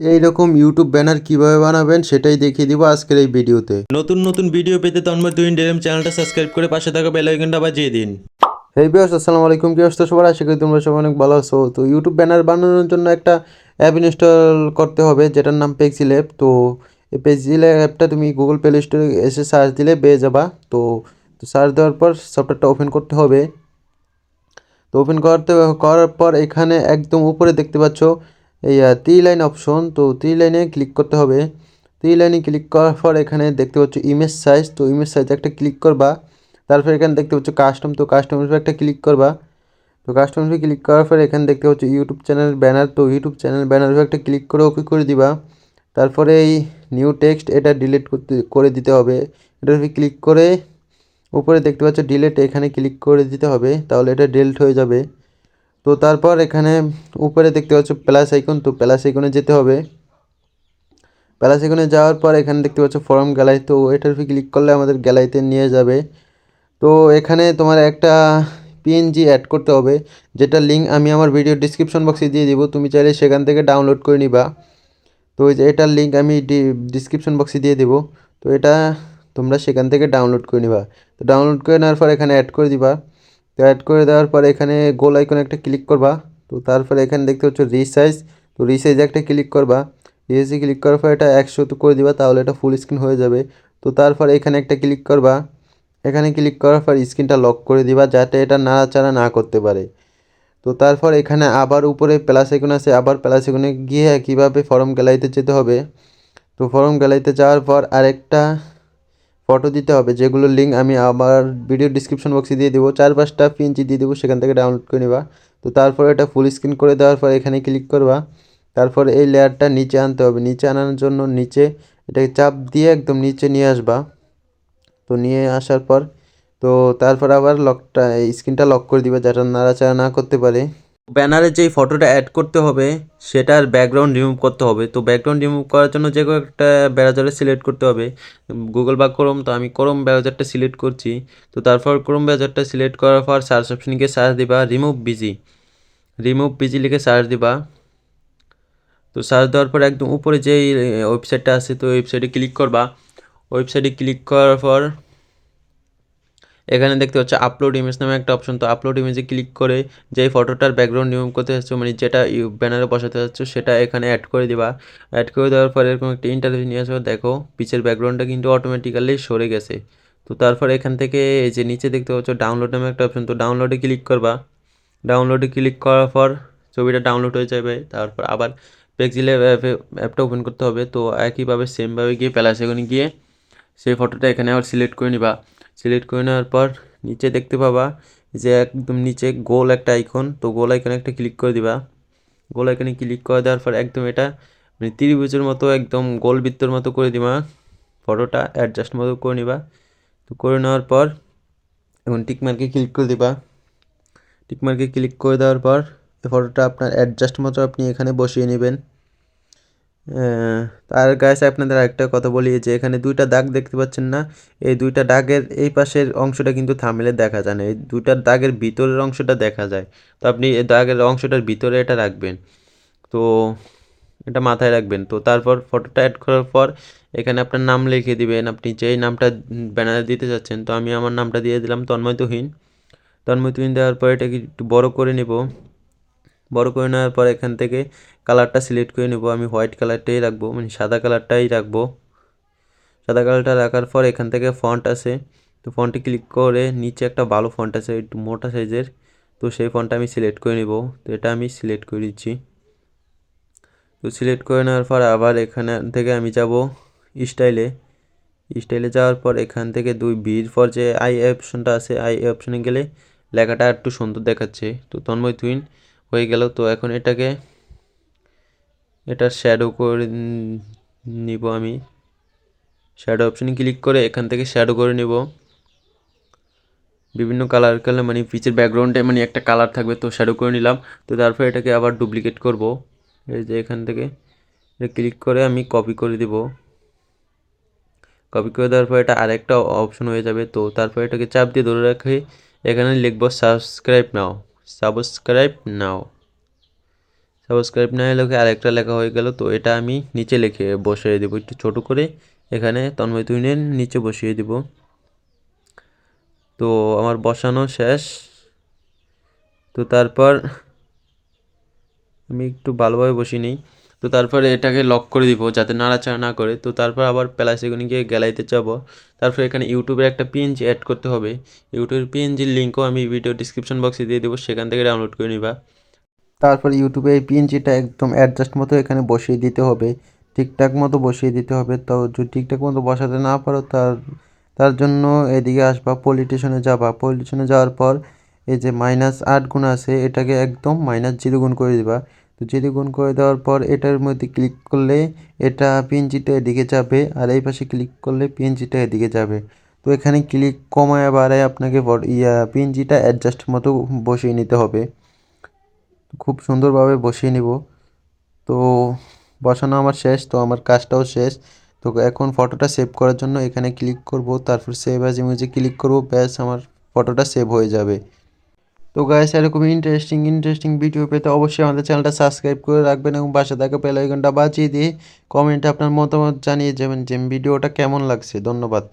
এইরকম YouTube banner কীভাবে বানাবেন সেটাই দেখিয়ে দিব আজকের এই ভিডিওতে। নতুন নতুন ভিডিও পেতে তন্ময় তুইন ডেম চ্যানেলটা সাবস্ক্রাইব করে পাশে থাকা বেল আইকনটা বাজিয়ে দিন। হেই বিয়াস আসসালামু আলাইকুম। কি অবস্থা সবার? আশা করি তোমরা সবাই অনেক ভালো আছো। তো ইউটিউব ব্যানার বানানোর জন্য একটা অ্যাপ ইনস্টল করতে হবে যেটার নাম পেক্সিল অ্যাপ তো এই পেক্সিল অ্যাপটা তুমি গুগল প্লে স্টোরে এসে সার্চ দিলে পেয়ে যাবা। তো সার্চ দেওয়ার পর সফটওয়্যারটা ওপেন করতে হবে। তো ওপেন করতে করার পর এখানে একদম উপরে দেখতে পাচ্ছ এই ত্রি লাইন অপশন তো ত্রি লাইনে ক্লিক করতে হবে। ত্রি লাইনে ক্লিক করার পর এখানে দেখতে পাচ্ছ ইমেজ সাইজ তো ইমেজ সাইজ একটা ক্লিক করবা। তারপর এখানে দেখতে পাচ্ছ কাস্টম তো কাস্টমের একটা ক্লিক করবা। তো কাস্টমার ক্লিক করার পর এখানে দেখতে পাচ্ছ ইউটিউব চ্যানেল ব্যানার তো ইউটিউব চ্যানেল ব্যানার একটা ক্লিক করে ওকে করে দিবা। তারপরে এই নিউ টেক্সট এটা ডিলিট করতে, করে দিতে হবে। এটার ক্লিক করে উপরে দেখতে পাচ্ছ ডিলেট এখানে ক্লিক করে দিতে হবে। তাহলে এটা ডিলিট হয়ে যাবে। তো তারপর এখানে উপরে দেখতে পাচ্ছ প্লাস আইকন তো প্লাস আইকনে যেতে হবে। প্লাস আইকনে যাওয়ার পর এখানে দেখতে পাচ্ছ ফর্ম গ্যালারি তো এটার উপরে ক্লিক করলে আমাদের গ্যালারিতে নিয়ে যাবে। তো এখানে তোমার একটা পিএনজি অ্যাড করতে হবে, যেটা লিঙ্ক আমি আমার ভিডিও ডিসক্রিপশন বক্সে দিয়ে দিব, তুমি চাইলে সেখান থেকে ডাউনলোড করে নিবা। তো ওই যে এটার লিঙ্ক আমি ডিসক্রিপশন বক্সে দিয়ে দেবো, তো এটা তোমরা সেখান থেকে ডাউনলোড করে নিবা। তো ডাউনলোড করে নেওয়ার পর এখানে অ্যাড করে দিবা। তো অ্যাড করে দেওয়ার পর এখানে গোল আইকনে একটা ক্লিক করবা। তো তারপরে এখানে দেখতে পাচ্ছ রিসাইজ তো রিসাইজে একটা ক্লিক করবা। রিসাইজে ক্লিক করার পর এটা একশো তো করে দিবা, তাহলে এটা ফুল স্ক্রিন হয়ে যাবে। তো তারপর এখানে একটা ক্লিক করবা। এখানে ক্লিক করার পর স্ক্রিনটা লক করে দিবা, যাতে এটা নাড়াচাড়া না করতে পারে। তো তারপর এখানে আবার উপরে প্লাস আইকন আছে, আবার প্লাস আইকনে গিয়ে কীভাবে ফর্ম গ্যালারিতে যেতে হবে? তো ফর্ম গ্যালারিতে যাওয়ার পর আরেকটা ফটো দিতে হবে যেগুলোর লিঙ্ক আমি আমার ভিডিও ডিসক্রিপশন বক্সে দিয়ে দেবো। চার পাঁচটা পিএনজি দিয়ে দেবো, সেখান থেকে ডাউনলোড করে নিবা। তো তারপরে এটা ফুল স্ক্রিন করে দেওয়ার পর এখানে ক্লিক করবা। তারপর এই লেয়ারটা নিচে আনতে হবে। নিচে আনার জন্য নিচে এটাকে চাপ দিয়ে একদম নিচে নিয়ে আসবা। তো নিয়ে আসার পর, তো তারপর আবার লকটা স্ক্রিনটা লক করে দিবে যাতে নাড়াচাড়া না করতে পারে। ব্যানারে যেই ফটোটা অ্যাড করতে হবে, সেটার ব্যাকগ্রাউন্ড রিমুভ করতে হবে। তো ব্যাকগ্রাউন্ড রিমুভ করার জন্য যে কোনো একটা ব্রাউজারে সিলেক্ট করতে হবে। গুগল বা ক্রোম তো আমি ক্রোম ব্রাউজারটা সিলেক্ট করছি। তো তারপর ক্রোম ব্রাউজারটা সিলেক্ট করার পর সার্চ অপশনে গিয়ে সার্চ দিবা রিমুভ বিজি রিমুভ বিজি লিখে সার্চ দিবা। তো সার্চ দেওয়ার পর একদম উপরে যেই ওয়েবসাইটটা আছে, তো ওয়েবসাইটে ক্লিক করবা। ওয়েবসাইটে ক্লিক করার পর এখানে দেখতে পাচ্ছ আপলোড ইমেজ নামে একটা অপশন তো আপলোড ইমেজে ক্লিক করে যেই ফটোটার ব্যাকগ্রাউন্ড রিমুভ করতে চাচ্ছ মানে যেটা ব্যানারে বসাতে চাচ্ছ, সেটা এখানে অ্যাড করে দিবা। অ্যাড করে দেওয়ার পরে এরকম একটা ইন্টারভিউ নিয়ে আসবে, দেখো পিচের ব্যাকগ্রাউন্ডটা কিন্তু অটোমেটিক্যালি সরে গেছে। তো তারপর এখান থেকে এই যে নিচে দেখতে পাচ্ছ ডাউনলোড নামে একটা অপশন তো ডাউনলোডে ক্লিক করবা। ডাউনলোডে ক্লিক করার পর ছবিটা ডাউনলোড হয়ে যাবে, তারপর আবার পেক্সিলে অ্যাপটা ওপেন করতে হবে। তো একইভাবে সেমভাবে গিয়ে প্যালাস এখানে গিয়ে সেই ফটোটা এখানে আবার সিলেক্ট করে নিবা। সিলেক্ট করে নেওয়ার পর নিচে দেখতে পাবা যে একদম নিচে গোল একটা আইকন তো গোল আইকনে একটা ক্লিক করে দিবা। গোল আইকনে ক্লিক করে দেওয়ার পর একদম এটা মানে ত্রিভুজের মতো, একদম গোল বৃত্তর মতো করে দিবা। ফটোটা অ্যাডজাস্ট মতো করে নিবা। তো করে নেওয়ার পর এখন টিকমার্কে ক্লিক করে দিবা। টিকমার্কে ক্লিক করে দেওয়ার পর ফটোটা আপনার অ্যাডজাস্ট মতো আপনি এখানে বসিয়ে নেবেন। আর গাছ আপনাদের আরেকটা কথা বলি যে এখানে দুইটা দাগ দেখতে পাচ্ছেন না? এই দুইটা দাগের এই পাশের অংশটা কিন্তু থামলে দেখা যায় না, এই দুইটা দাগের ভিতরের অংশটা দেখা যায়। তো আপনি এই দাগের অংশটার ভিতরে এটা রাখবেন। তো এটা মাথায় রাখবেন। তো তারপর ফটোটা অ্যাড করার পর এখানে আপনার নাম লিখে দিবেন। আপনি যেই নামটা ব্যানারে দিতে চাচ্ছেন তো আমি আমার নামটা দিয়ে দিলাম তন্ময় তুহিন। তন্ময় তুহিন দেওয়ার পর এটাকে একটু বড় করে নেব। বড় করে নেওয়ার পর এখান থেকে কালারটা সিলেক্ট করে নেব। আমি হোয়াইট কালারটাই রাখব মানে সাদা কালারটাই রাখব। সাদা কালারটা রাখার পর এখান থেকে ফন্ট আছে। তো ফন্টে ক্লিক করে নিচে একটা ভালো ফন্ট আছে, একটু মোটা সাইজের। তো সেই ফন্টটা আমি সিলেক্ট করে নেব। তো এটা আমি সিলেক্ট করে দিচ্ছি। তো সিলেক্ট করে নেওয়ার পর আবার এখানে থেকে আমি যাব স্টাইলে। স্টাইলে যাওয়ার পর এখান থেকে দুই বির পর যে আই অপশনটা আছে আই অপশনে গেলে লেখাটা একটু সুন্দর দেখাচ্ছে। তো তন্ময় তুইন হয়ে গেল। তো এখন এটাকে, এটা শ্যাডো করে নিব আমি। শ্যাডো অপশানে ক্লিক করে এখান থেকে শ্যাডো করে নেব। বিভিন্ন কালার কালার মানে পিচের ব্যাকগ্রাউন্ডে মানে একটা কালার থাকবে, তো শ্যাডো করে নিলাম। তো তারপর এটাকে আবার ডুপ্লিকেট করব। এই যে এখান থেকে ক্লিক করে আমি কপি করে দেব। কপি করে দেওয়ার পর এটা আরেকটা অপশন হয়ে যাবে। তো তারপর এটাকে চাপ দিয়ে ধরে রাখে এখানে লিখব subscribe now subscribe now subscribe না এলে আরেকটা লেখা হয়ে গেল, তো এটা আমি নিচে লিখে বসিয়ে দেবো একটু ছোট করে। এখানে তন্ময় তুইনের নিচে বসিয়ে দেব। তো আমার বসানো শেষ। তো তারপর আমি একটু ভালোভাবে বসিয়ে নিই। তো তারপরে এটাকে লক করে দিব যাতে নাড়াচাড়া না করে। তো তারপর আবার প্লাস গিয়ে গ্যালারিতে যাব। তারপর এখানে ইউটিউবের একটা পিএনজি অ্যাড করতে হবে। ইউটিউবের পিএনজির লিঙ্কও আমি ভিডিও ডিসক্রিপশন বক্সে দিয়ে দেবো, সেখান থেকে ডাউনলোড করে নিবা। তারপর ইউটিউবে এই পিএনজিটা একদম অ্যাডজাস্ট মতো এখানে বসিয়ে দিতে হবে। ঠিকঠাক মতো বসিয়ে দিতে হবে। তো যদি ঠিকঠাক মতো বসাতে না পারো, তার তার জন্য এদিকে আসবা পলিটিশনে যাবা। পলিটিশনে যাওয়ার পর এই যে মাইনাস আট গুণ আছে, এটাকে একদম মাইনাস জিরো গুণ করে দিবা। তো জিরো গুণ করে দেওয়ার পর এটার মধ্যে ক্লিক করলে এটা পিএনজিটা এদিকে যাবে আর এই পাশে ক্লিক করলে পিএনজিটা এদিকে যাবে। তো এখানে ক্লিক কমায় বাড়ায় আপনাকে ইয়া পিএনজিটা অ্যাডজাস্ট মতো বসিয়ে নিতে হবে। খুব সুন্দরভাবে বসিয়ে নিব। তো বসানো আমার শেষ, তো আমার কাজটাও শেষ। তো এখন ফটোটা সেভ করার জন্য এখানে ক্লিক করব, তারপর সেভ অ্যাজ ইমেজে ক্লিক করব, ব্যাস আমার ফটোটা সেভ হয়ে যাবে। তো গাইস এরকম ইন্টারেস্টিং ইন্টারেস্টিং ভিডিও পেতে অবশ্যই আমাদের চ্যানেলটা সাবস্ক্রাইব করে রাখবেন এবং পাশে থাকা বেল আইকনটা বাজিয়ে দিয়ে কমেন্টে আপনার মতামত জানিয়ে যাবেন যে ভিডিওটা কেমন লাগছে। ধন্যবাদ।